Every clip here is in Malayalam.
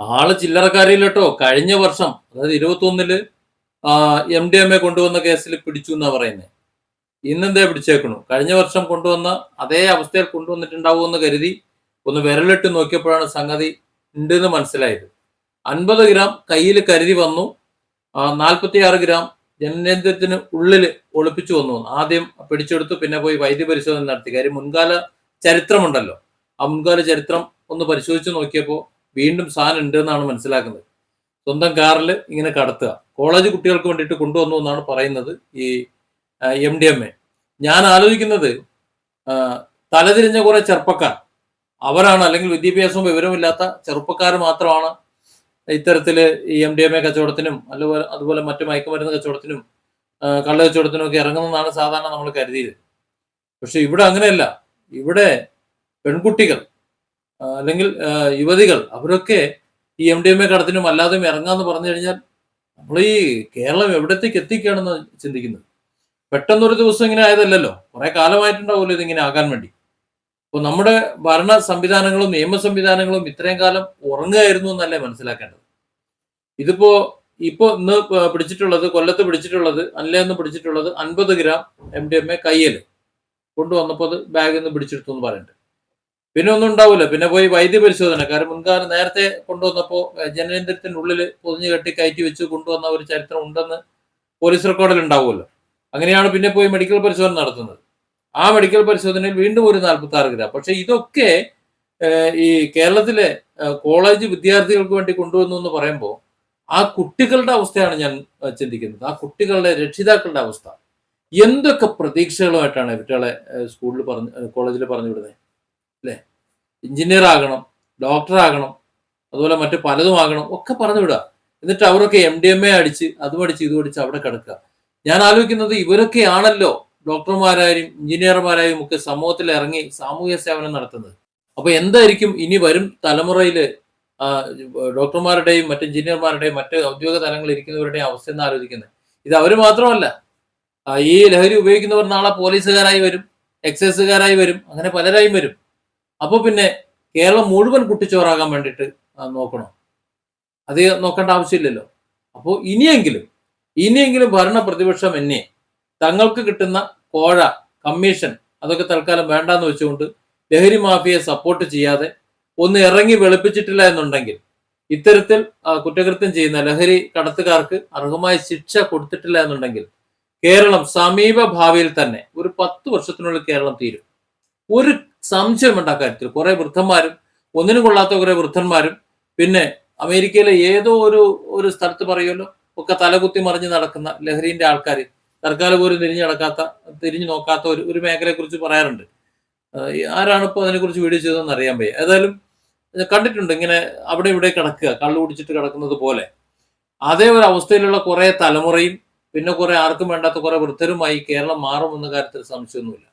ആൾ ചില്ലറക്കാരിയില്ല കേട്ടോ കഴിഞ്ഞ വർഷം അതായത് ഇരുപത്തി ഒന്നിൽ എം ഡി എം എ കൊണ്ടുവന്ന കേസിൽ പിടിച്ചു എന്നാ പറയുന്നത് ഇന്നെന്തേ പിടിച്ചേക്കണു? കഴിഞ്ഞ വർഷം കൊണ്ടുവന്ന അതേ അവസ്ഥയിൽ കൊണ്ടുവന്നിട്ടുണ്ടാവുമെന്ന് കരുതി ഒന്ന് വിരലിട്ട് നോക്കിയപ്പോഴാണ് സംഗതി ഉണ്ടെന്ന് മനസ്സിലായത്. അൻപത് ഗ്രാം കയ്യിൽ കരുതി വന്നു. നാൽപ്പത്തി ആറ് ഗ്രാം ജനനേന്ദ്രത്തിന് ഉള്ളിൽ ഒളിപ്പിച്ചു വന്നു. ആദ്യം പിടിച്ചെടുത്തു പിന്നെ പോയി വൈദ്യപരിശോധന നടത്തി. കാര്യം മുൻകാല ചരിത്രമുണ്ടല്ലോ. ആ മുൻകാല ചരിത്രം ഒന്ന് പരിശോധിച്ച് നോക്കിയപ്പോൾ വീണ്ടും സാധനം ഉണ്ട് എന്നാണ് മനസ്സിലാക്കുന്നത്. സ്വന്തം കാറിൽ ഇങ്ങനെ കടത്തുക. കോളേജ് കുട്ടികൾക്ക് വേണ്ടിയിട്ട് കൊണ്ടുവന്നു എന്നാണ് പറയുന്നത് ഈ എം ഡി എം എ. ഞാൻ ആലോചിക്കുന്നത് തലതിരിഞ്ഞ കുറെ ചെറുപ്പക്കാർ അവരാണ് അല്ലെങ്കിൽ വിദ്യാഭ്യാസവും വിവരമില്ലാത്ത ചെറുപ്പക്കാർ മാത്രമാണ് ഇത്തരത്തിൽ ഈ എം ഡി എം എ കച്ചവടത്തിനും അതുപോലെ അതുപോലെ മറ്റു മയക്കുമരുന്ന് കച്ചവടത്തിനും കള്ള കച്ചവടത്തിനും ഒക്കെ ഇറങ്ങുന്നതാണ് സാധാരണ നമ്മൾ കരുതിയത് പക്ഷെ ഇവിടെ അങ്ങനെയല്ല. ഇവിടെ പെൺകുട്ടികൾ അല്ലെങ്കിൽ യുവതികൾ അവരൊക്കെ ഈ എം ഡി എം എ കടത്തിനും അല്ലാതെയും ഇറങ്ങാന്ന് പറഞ്ഞു കഴിഞ്ഞാൽ നമ്മൾ ഈ കേരളം എവിടത്തേക്ക് എത്തിക്കുകയാണെന്ന് ചിന്തിക്കുന്നത്. പെട്ടെന്നൊരു ദിവസം ഇങ്ങനെ ആയതല്ലല്ലോ. കുറെ കാലമായിട്ടുണ്ടാവുമല്ലോ ഇതിങ്ങനെ ആകാൻ വേണ്ടി. അപ്പോൾ നമ്മുടെ ഭരണ സംവിധാനങ്ങളും നിയമ സംവിധാനങ്ങളും ഇത്രയും കാലം ഉറങ്ങുകയായിരുന്നു എന്നല്ലേ മനസ്സിലാക്കേണ്ടത്. ഇതിപ്പോ ഇപ്പോ ഇന്ന് പിടിച്ചിട്ടുള്ളത് കൊല്ലത്ത് പിടിച്ചിട്ടുള്ളത് അല്ലേന്ന് പിടിച്ചിട്ടുള്ളത് അൻപത് gram M D M A കയ്യിൽ കൊണ്ടുവന്നപ്പോൾ അത് ബാഗിൽ നിന്ന് പിടിച്ചെടുത്തു എന്ന് പറയുന്നുണ്ട്. പിന്നെ ഒന്നും ഉണ്ടാവില്ല പിന്നെ പോയി വൈദ്യ പരിശോധന. കാരണം മുൻകാലം നേരത്തെ കൊണ്ടുവന്നപ്പോൾ ജനനേന്ദ്രത്തിനുള്ളിൽ പൊതിഞ്ഞു കെട്ടി കയറ്റി വെച്ച് കൊണ്ടുവന്ന ഒരു ചരിത്രം ഉണ്ടെന്ന് പോലീസ് റെക്കോർഡിൽ ഉണ്ടാവുമല്ലോ. അങ്ങനെയാണ് പിന്നെ പോയി മെഡിക്കൽ പരിശോധന നടത്തുന്നത്. ആ മെഡിക്കൽ പരിശോധനയിൽ വീണ്ടും ഒരു നാൽപ്പത്തി ആറ് ഗ്രാം. പക്ഷെ ഇതൊക്കെ ഈ കേരളത്തിലെ കോളേജ് വിദ്യാർത്ഥികൾക്ക് വേണ്ടി കൊണ്ടുവന്നു എന്ന് പറയുമ്പോൾ ആ കുട്ടികളുടെ അവസ്ഥയാണ് ഞാൻ ചിന്തിക്കുന്നത്. ആ കുട്ടികളുടെ രക്ഷിതാക്കളുടെ അവസ്ഥ. എന്തൊക്കെ പ്രതീക്ഷകളുമായിട്ടാണ് കുട്ടികളെ സ്കൂളിൽ പറഞ്ഞ് കോളേജിൽ പറഞ്ഞു വിടുന്നത് അല്ലേ? എഞ്ചിനീയർ ആകണം ഡോക്ടർ ആകണം അതുപോലെ മറ്റു പലതും ആകണം ഒക്കെ പറഞ്ഞു വിടുക. എന്നിട്ട് അവരൊക്കെ എം ഡി എം എ അടിച്ച് അതും അടിച്ച് ഇതും അടിച്ച് അവിടെ കിടക്കുക. ഞാൻ ആലോചിക്കുന്നത് ഇവരൊക്കെ ആണല്ലോ ഡോക്ടർമാരായും എഞ്ചിനീയർമാരായും ഒക്കെ സമൂഹത്തിൽ ഇറങ്ങി സാമൂഹ്യ സേവനം നടത്തുന്നത്. അപ്പൊ എന്തായിരിക്കും ഇനി വരും തലമുറയിൽ ഡോക്ടർമാരുടെയും മറ്റ് എഞ്ചിനീയർമാരുടെയും മറ്റ് ഔദ്യോഗിക തലങ്ങളിൽ ഇരിക്കുന്നവരുടെയും അവസ്ഥ എന്ന് ആലോചിക്കുന്നത്. ഇത് അവർ മാത്രമല്ല. ഈ ലഹരി ഉപയോഗിക്കുന്നവർ നാളെ പോലീസുകാരായി വരും എക്സൈസുകാരായി വരും അങ്ങനെ പലരായും വരും. അപ്പോൾ പിന്നെ കേരളം മുഴുവൻ കുട്ടിച്ചോറാകാൻ വേണ്ടിയിട്ട് നോക്കണോ? അത് നോക്കേണ്ട ആവശ്യമില്ലല്ലോ. അപ്പോൾ ഇനിയെങ്കിലും ഇനിയെങ്കിലും ഭരണ പ്രതിപക്ഷം എന്നെ തങ്ങൾക്ക് കിട്ടുന്ന കോഴ കമ്മീഷൻ അതൊക്കെ തൽക്കാലം വേണ്ടാന്ന് വെച്ചുകൊണ്ട് ലഹരി മാഫിയെ സപ്പോർട്ട് ചെയ്യാതെ ഒന്ന് ഇറങ്ങി വെളുപ്പിച്ചിട്ടില്ല എന്നുണ്ടെങ്കിൽ ഇത്തരത്തിൽ കുറ്റകൃത്യം ചെയ്യുന്ന ലഹരി കടത്തുകാർക്ക് അർഹമായ ശിക്ഷ കൊടുത്തിട്ടില്ല എന്നുണ്ടെങ്കിൽ കേരളം സമീപ ഭാവിയിൽ തന്നെ ഒരു പത്ത് വർഷത്തിനുള്ളിൽ കേരളം തീരും. ഒരു സംശയമുണ്ട് അക്കാര്യത്തിൽ കുറെ വൃദ്ധന്മാരും ഒന്നിനും കൊള്ളാത്ത കുറെ വൃദ്ധന്മാരും പിന്നെ അമേരിക്കയിലെ ഏതോ ഒരു ഒരു സ്ഥലത്ത് പറയുമല്ലോ ഒക്കെ തലകുത്തി മറിഞ്ഞ് നടക്കുന്ന ലഹരിന്റെ ആൾക്കാർ തൽക്കാലം പോലും തിരിഞ്ഞു നടക്കാത്ത തിരിഞ്ഞു നോക്കാത്ത ഒരു ഒരു മേഖലയെ കുറിച്ച് പറയാറുണ്ട് ആരാണ് ഇപ്പോൾ അതിനെക്കുറിച്ച് വീഡിയോ ചെയ്തതെന്ന് അറിയാൻ വയ്യ. ഏതായാലും കണ്ടിട്ടുണ്ട് ഇങ്ങനെ അവിടെ ഇവിടെ കിടക്കുക കള്ളു കുടിച്ചിട്ട് കിടക്കുന്നത് പോലെ. അതേ ഒരു അവസ്ഥയിലുള്ള കുറെ തലമുറയും പിന്നെ കുറെ ആർക്കും വേണ്ടാത്ത കുറെ വൃദ്ധരുമായി കേരളം മാറുമെന്ന കാര്യത്തിൽ സംശയമൊന്നുമില്ല.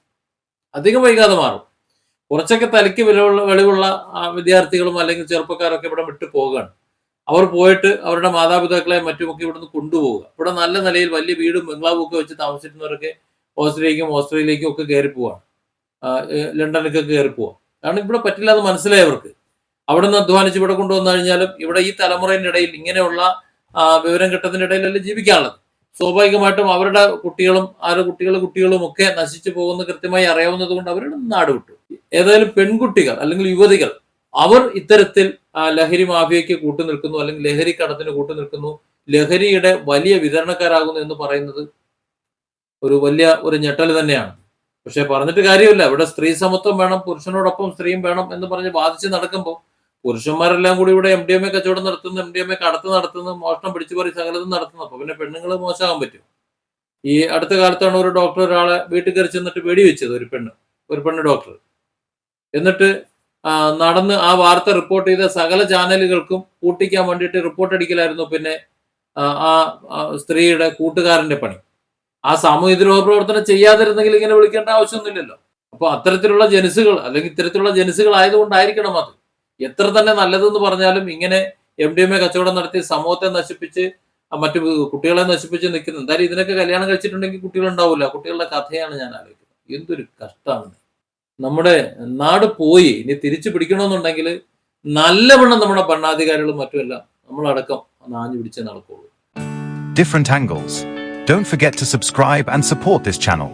അധികം വൈകാതെ മാറും. കുറച്ചൊക്കെ തലയ്ക്ക് വിലവുള്ള വെളിവുള്ള വിദ്യാർത്ഥികളും അല്ലെങ്കിൽ ചെറുപ്പക്കാരൊക്കെ ഇവിടെ വിട്ടു പോകുകയാണ് അവർ പോയിട്ട് അവരുടെ മാതാപിതാക്കളെ മറ്റുമൊക്കെ ഇവിടുന്ന് കൊണ്ടുപോവുക. ഇവിടെ നല്ല നിലയിൽ വലിയ വീടും ബംഗ്ലാവും ഒക്കെ വെച്ച് താമസിക്കുന്നവരൊക്കെ ഓസ്ട്രേലിയക്കും ഓസ്ട്രേലിയക്കും ഒക്കെ കയറി പോവാണ്. ലണ്ടനിലേക്കൊക്കെ കയറി പോവാം കാരണം ഇവിടെ പറ്റില്ല അത് മനസ്സിലായി അവർക്ക്. അവിടെ നിന്ന് അധ്വാനിച്ച് ഇവിടെ കൊണ്ടുവന്നു കഴിഞ്ഞാലും ഇവിടെ ഈ തലമുറയുടെ ഇടയിൽ ഇങ്ങനെയുള്ള വിവരം കിട്ടുന്നതിന്റെ ഇടയിലല്ലേ ജീവിക്കാനുള്ളത്. സ്വാഭാവികമായിട്ടും അവരുടെ കുട്ടികളും ആരുടെ കുട്ടികളും കുട്ടികളും ഒക്കെ നശിച്ചു പോകുന്ന കൃത്യമായി അറിയാവുന്നത് കൊണ്ട് അവരുടെ നാട് വിട്ടു. ഏതായാലും പെൺകുട്ടികൾ അല്ലെങ്കിൽ യുവതികൾ അവർ ഇത്തരത്തിൽ ലഹരി മാഫിയയ്ക്ക് കൂട്ടുനിൽക്കുന്നു അല്ലെങ്കിൽ ലഹരി കടത്തിന് കൂട്ടുനിൽക്കുന്നു ലഹരിയുടെ വലിയ വിതരണക്കാരാകുന്നു എന്ന് പറയുന്നത് ഒരു വലിയ ഒരു ഞെട്ടൽ തന്നെയാണ്. പക്ഷെ പറഞ്ഞിട്ട് കാര്യമില്ല. ഇവിടെ സ്ത്രീ സമത്വം വേണം പുരുഷനോടൊപ്പം സ്ത്രീയും വേണം എന്ന് പറഞ്ഞ് ബാധിച്ച് നടക്കുമ്പോൾ പുരുഷന്മാരെല്ലാം കൂടി ഇവിടെ എം ഡി എം എ കച്ചവടം നടത്തുന്നു എം ഡി എം എ കടത്ത് നടത്തുന്നു മോഷണം പിടിച്ചു പറി സകലതും നടത്തുന്നു. അപ്പൊ പിന്നെ പെണ്ണുങ്ങൾ മോശമാകാൻ പറ്റും ഈ അടുത്ത കാലത്താണ് ഒരു ഡോക്ടർ ഒരാളെ വീട്ടിൽ കയറി ചെന്നിട്ട് വെടിവെച്ചത് ഒരു പെണ്ണ് ഒരു പെണ്ണ് ഡോക്ടർ. എന്നിട്ട് നടന്ന് ആ വാർത്ത റിപ്പോർട്ട് ചെയ്ത സകല ചാനലുകൾക്കും കൂട്ടിക്കാൻ വേണ്ടിയിട്ട് റിപ്പോർട്ട് അടിക്കലായിരുന്നു പിന്നെ ആ, സ്ത്രീയുടെ കൂട്ടുകാരന്റെ പണി. ആ സാമൂഹ്യ ദ്രോഹ പ്രവർത്തനം ചെയ്യാതിരുന്നെങ്കിൽ ഇങ്ങനെ വിളിക്കേണ്ട ആവശ്യമൊന്നുമില്ലല്ലോ. അപ്പൊ അത്തരത്തിലുള്ള ജനസുകൾ അല്ലെങ്കിൽ ഇത്തരത്തിലുള്ള ജനസുകൾ ആയതുകൊണ്ടായിരിക്കണം അത്. എത്ര തന്നെ നല്ലതെന്ന് പറഞ്ഞാലും ഇങ്ങനെ എം ഡി എം എ കച്ചവടം നടത്തി സമൂഹത്തെ നശിപ്പിച്ച് മറ്റു കുട്ടികളെ നശിപ്പിച്ച് നിൽക്കുന്നു. എന്തായാലും ഇതിനൊക്കെ കല്യാണം കഴിച്ചിട്ടുണ്ടെങ്കിൽ കുട്ടികളുണ്ടാവില്ല. കുട്ടികളുടെ കഥയാണ് ഞാൻ ആലോചിക്കുന്നത്. എന്തൊരു കഷ്ടമാണ്. നമ്മുടെ നാട് പോയി ഇനി തിരിച്ചു പിടിക്കണമെന്നുണ്ടെങ്കിൽ നല്ലവണ്ണം നമ്മുടെ ഭരണാധികാരികളും മറ്റുമെല്ലാം നമ്മളടക്കം നാഞ്ഞു പിടിച്ചേ നടക്കുള്ളൂ different angles don't forget to subscribe and support this channel.